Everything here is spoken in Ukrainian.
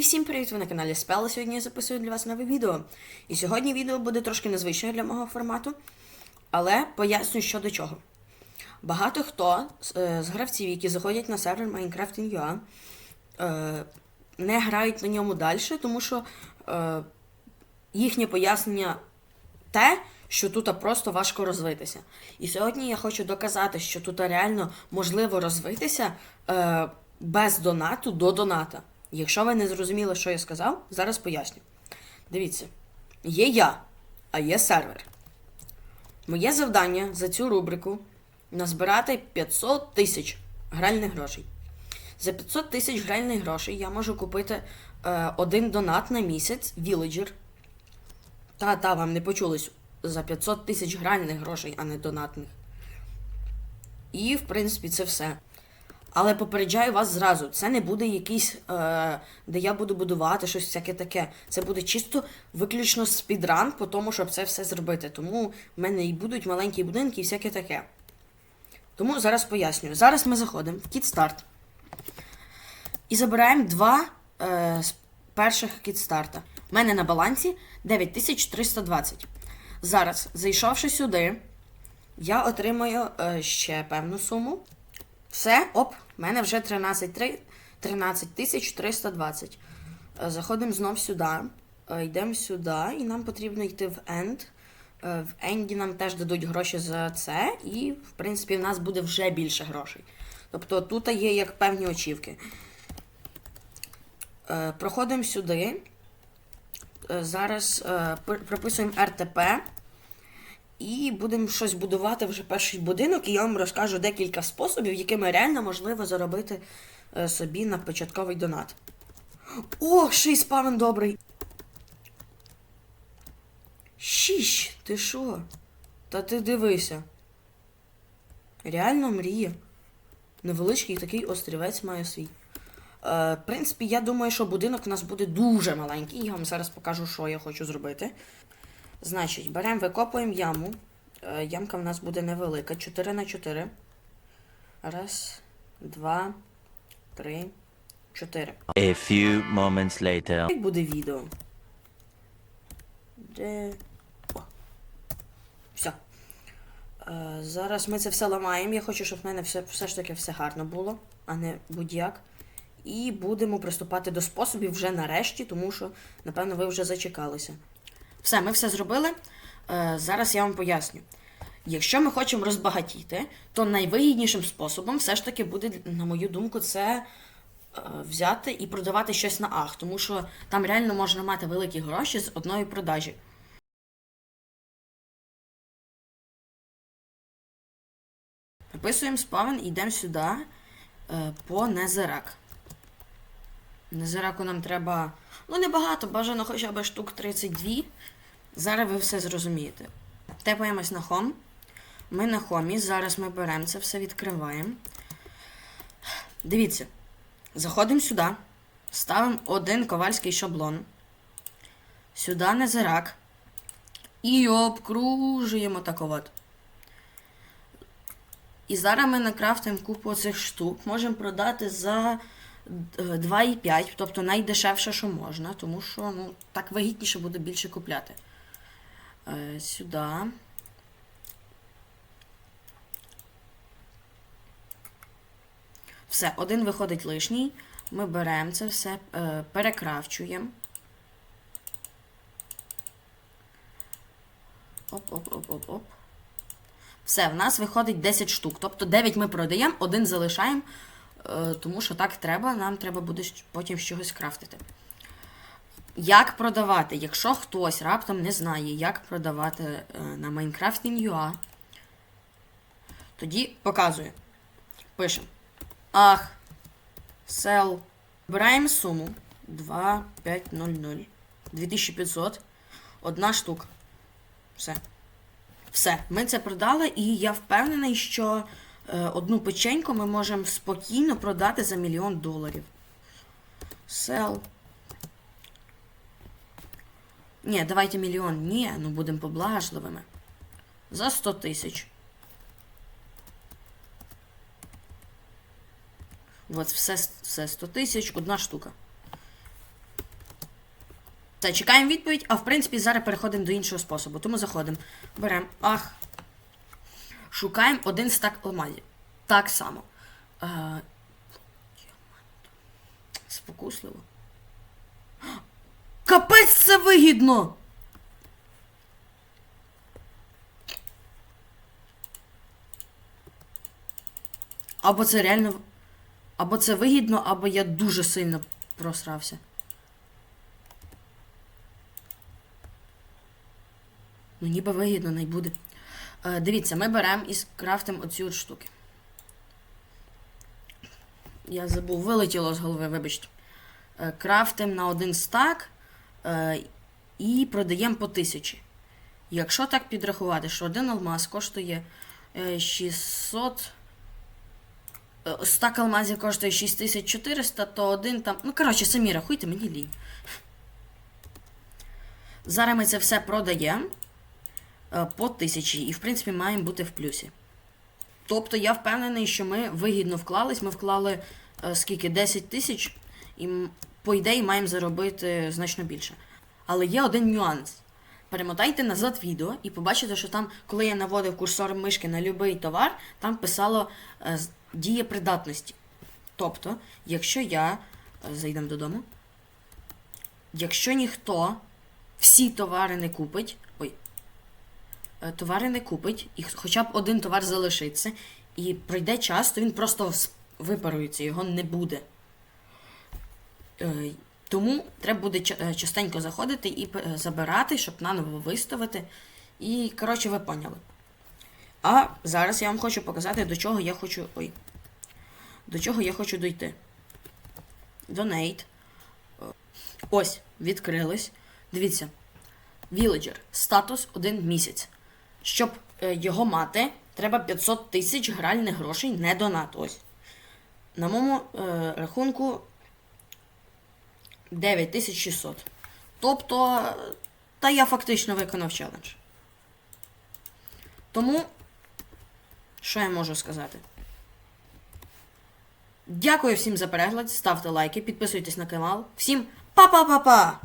Всім привіт! Ви на каналі Спела. Сьогодні я записую для вас нове відео. І сьогодні відео буде трошки незвичне для мого формату, але поясню, що до чого. Багато хто з, е, гравців, які заходять на сервер Minecraft.ua, е, не грають на ньому далі, тому що е, їхнє пояснення те, що тут просто важко розвитися. І сьогодні я хочу доказати, що тут реально можливо розвитися без донату до доната. Якщо ви не зрозуміли, що я сказав, зараз поясню. Дивіться, є я, а є сервер. Моє завдання за цю рубрику назбирати 500 тисяч гральних грошей. За 500 тисяч гральних грошей я можу купити е, один донат на місяць, віледжер. Та, та, вам не почулось. За 500 тисяч гральних грошей, а не донатних. І, в принципі, це все. Але попереджаю вас зразу, це не буде якийсь, е, де я буду будувати щось всяке таке. Це буде чисто виключно спідран, по тому, щоб це все зробити. Тому в мене і будуть маленькі будинки і всяке таке. Тому зараз пояснюю. Зараз ми заходимо в кітстарт. І забираємо два е, перших кітстарта. У мене на балансі 9320. Зараз, зайшовши сюди, я отримаю е, ще певну суму. Все, оп, в мене вже 13 три- 13 320. Е, Заходимо знов сюди. е, Йдемо сюди, і нам потрібно йти в End. Е, В Енді нам теж дадуть гроші за це, і, в принципі, в нас буде вже більше грошей. Тобто тут є як певні очівки. Е, Проходимо сюди. Зараз прописуємо РТП. І будемо щось будувати вже перший будинок, і я вам розкажу декілька способів, якими реально можливо заробити е, собі на початковий донат. О, ще й спавен добрий. Шість, ти що? Та ти дивися. Реально мрія. Невеличкий такий острівець має свій. Е, в принципі, я думаю, що будинок у нас буде дуже маленький. Я вам зараз покажу, що я хочу зробити. Значить, беремо, викопуємо яму. Е, Ямка в нас буде невелика. 4 на 4. Раз, два, три, чотири. A few moments later. Як буде відео? Де. О. Все. Е, зараз ми це все ламаємо. Я хочу, щоб в мене все, все ж таки все гарно було, а не будь-як. І будемо приступати до способів вже нарешті, тому що, напевно, ви вже зачекалися. Все, ми все зробили. Е, зараз я вам поясню. Якщо ми хочемо розбагатіти, то найвигіднішим способом все ж таки буде, на мою думку, це е, взяти і продавати щось на ах, тому що там реально можна мати великі гроші з одної продажі. Написуємо спавен і йдемо сюди е, по Незерак. Незераку нам треба. Ну, небагато, бажано хоча б штук 32. Зараз ви все зрозумієте. Тепаємось на хом. Ми на хомі. Зараз ми беремо це все, відкриваємо. Дивіться. Заходимо сюди. Ставимо один ковальський шаблон. Сюди незирак. І обкружуємо так от. І зараз ми накрафтимо купу цих штук. Можемо продати за 2,5, тобто найдешевше, що можна, тому що ну, так вигідніше буде більше купляти. Е, сюди. Все, один виходить лишній. Ми беремо це все, е, перекрафчуємо. Оп-оп-оп-оп-оп. Все, в нас виходить 10 штук. Тобто 9 ми продаємо, один залишаємо, тому що так треба, нам треба буде потім чогось крафтити. Як продавати? Якщо хтось раптом не знає, як продавати е, на Minecraft.ua, тоді показую. Пишемо. Ах. Sell. Вибираємо суму. 2500. 2500. Одна штука. Все. Все. Ми це продали, і я впевнений, що е, одну печеньку ми можемо спокійно продати за мільйон доларів. Sell. Ні, давайте мільйон. Ні, ну будемо поблажливими. За 100 тисяч. От все, все 100 тисяч, одна штука. Все, чекаємо відповідь, а в принципі зараз переходимо до іншого способу. Тому заходимо. Беремо. Ах. Шукаємо один стак алмазів. Так само. Е, Спокусливо. Капець це вигідно! Або це реально. Або це вигідно, або я дуже сильно просрався. Ну, ніби вигідно, не буде. Е, дивіться, ми беремо і скрафтимо оці от штуки. Я забув, вилетіло з голови, вибачте. Е, крафтим на один стак е, і продаємо по тисячі. Якщо так підрахувати, що один алмаз коштує е, 600. е, Стак алмазів коштує 6400, то один там. Ну, коротше, самі рахуйте, мені лінь. Зараз ми це все продаємо по тисячі, і в принципі маємо бути в плюсі. Тобто я впевнений, що ми вигідно вклались. Ми вклали е, скільки 10 тисяч, і по ідеї маємо заробити значно більше. Але є один нюанс. Перемотайте назад відео і побачите, що там, коли я наводив курсор мишки на будь-який товар, там писало е, дія придатності. Тобто, якщо я. е, Зайдемо додому. Якщо ніхто всі товари не купить. Е, товари не купить, і хоча б один товар залишиться, і пройде час, то він просто випарується, його не буде. Е, Тому треба буде е, частенько заходити і забирати, щоб наново виставити. І, коротше, ви поняли. А зараз я вам хочу показати, до чого я хочу. Ой. До чого я хочу дойти. Е, Ось, відкрились. Дивіться. Villager. Статус один місяць. Щоб е, його мати, треба 500 тисяч гральних грошей, не донат. Ось. На моєму е, рахунку 9600. Тобто, та я фактично виконав челендж. Тому, що я можу сказати? Дякую всім за перегляд, ставте лайки, підписуйтесь на канал. Всім па-па-па-па!